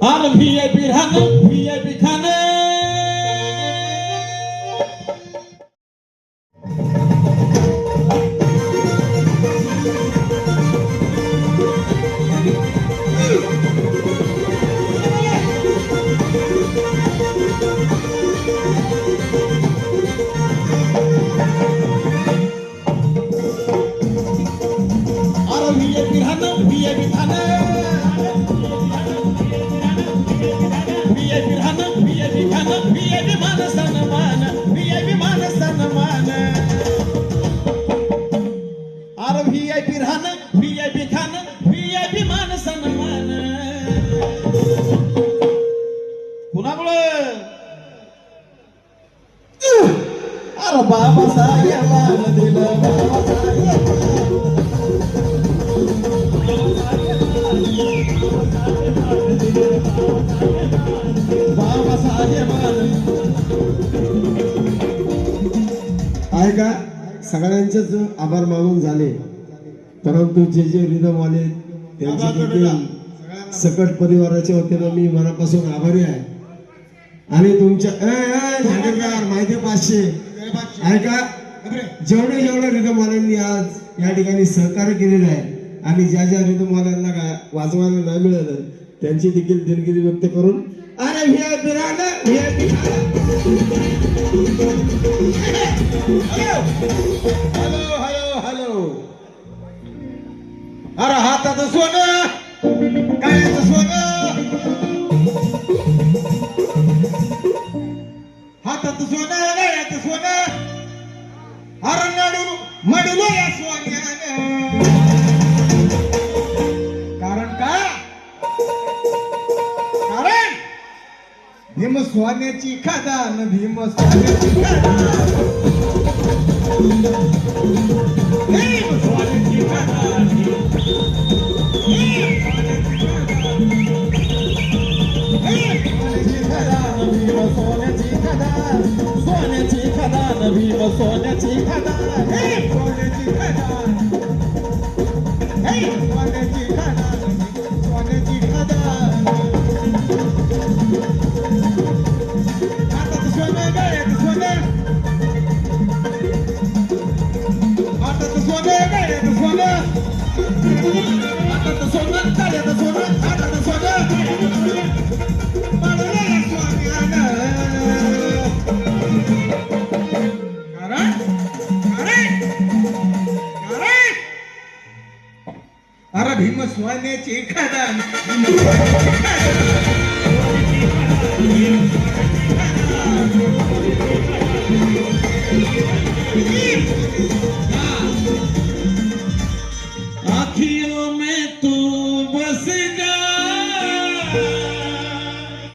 আর VIP খানে VIP খানে दिलं साहेबान आहे का सगळ्यांचेच आभार मानून झाले. परंतु जे जे रिदमवाले त्यांचे देखील सकट परिवाराच्या वतीनं मी मनापासून आभारी आहे. आणि तुमच्या माहिती पाचशे. आहे का? जेवढे जेवढे रिदमवाल्यांनी आज या ठिकाणी सहकार्य केलेलं आहे आणि ज्या ज्या रिदमवाल्यांना काय वाजवायला नाही मिळालं त्यांची देखील दिलगिरी व्यक्त करून अरे हॅलो हॅलो हॅलो! अरे हातात सोनं! म्हणलो या सोन्यानं कारण का? कारण भीम सोन्याची खदान भीम सोन्याची खदान. भीम सोन्याची खदान भीम सोन्याची खदान सोन्याची खदान. भीम सोन्याची खदान. Bhim rima sua né, cada Aqui é